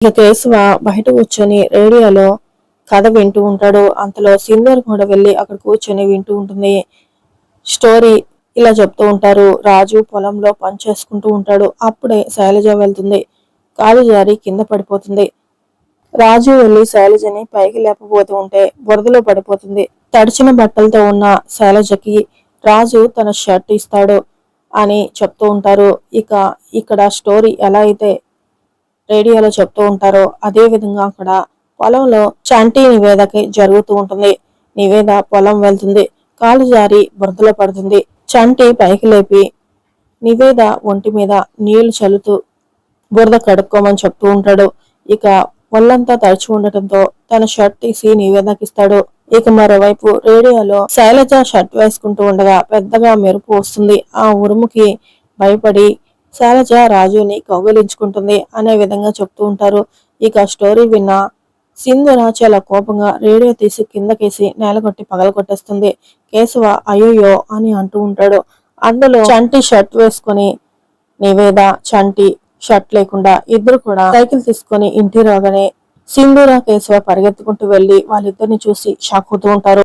ఇక కేశవ బయట కూర్చొని రేడియోలో కథ వింటూ ఉంటాడు. అంతలో సింధూర్ కూడా వెళ్ళి అక్కడ కూర్చొని వింటూ ఉంటుంది. స్టోరీ ఇలా చెప్తూ ఉంటారు. రాజు పొలంలో పని చేసుకుంటూ ఉంటాడు. అప్పుడే శైలజ వెళ్తుంది. కాలు జారి కింద పడిపోతుంది. రాజు వెళ్ళి శైలజని పైకి లేపబోతూ ఉంటే బురదలో పడిపోతుంది. తడిచిన బట్టలతో ఉన్న శైలజకి రాజు తన షర్ట్ ఇస్తాడు అని చెప్తూ ఉంటారు. ఇక ఇక్కడ స్టోరీ ఎలా అయితే రేడియోలో చెప్తూ ఉంటారో అదే విధంగా అక్కడ పొలంలో చంటి నివేదకి జరుగుతూ ఉంటుంది. నివేద పొలం వెళ్తుంది. కాలు జారి బురదలో పడుతుంది. చంటి పైకి లేపి నివేద ఒంటి మీద నీళ్ళు చల్లుతూ బురద కడుక్కోమని చెప్తూ ఉంటాడు. ఇక ఒళ్ళంతా తడిచి ఉండటంతో తన షర్ట్ తీసి నివేదకిస్తాడు ఇక మరోవైపు రేడియోలో శైలజ షర్ట్ వేసుకుంటూ ఉండగా పెద్దగా మెరుపు వస్తుంది. ఆ ఉరుముకి భయపడి శైలజ రాజుని కౌగిలించుకుంటుంది అనే విధంగా చెప్తూ ఉంటారు. ఇక స్టోరీ విన్న సింధుర చాలా కోపంగా రేడియో తీసి కిందకేసి పగల పగలగొట్టేస్తుంది. కేశవ అయ్యోయో అని అంటూ ఉంటాడు. అందులో చంటి షర్ట్ వేసుకొని నివేద చంటి షర్ట్ లేకుండా ఇద్దరు కూడా సైకిల్ తీసుకొని ఇంటి రాగానే సింధూర కేశవ పరిగెత్తుకుంటూ వెళ్ళి వాళ్ళిద్దరిని చూసి షాక్ అవుతూ ఉంటారు.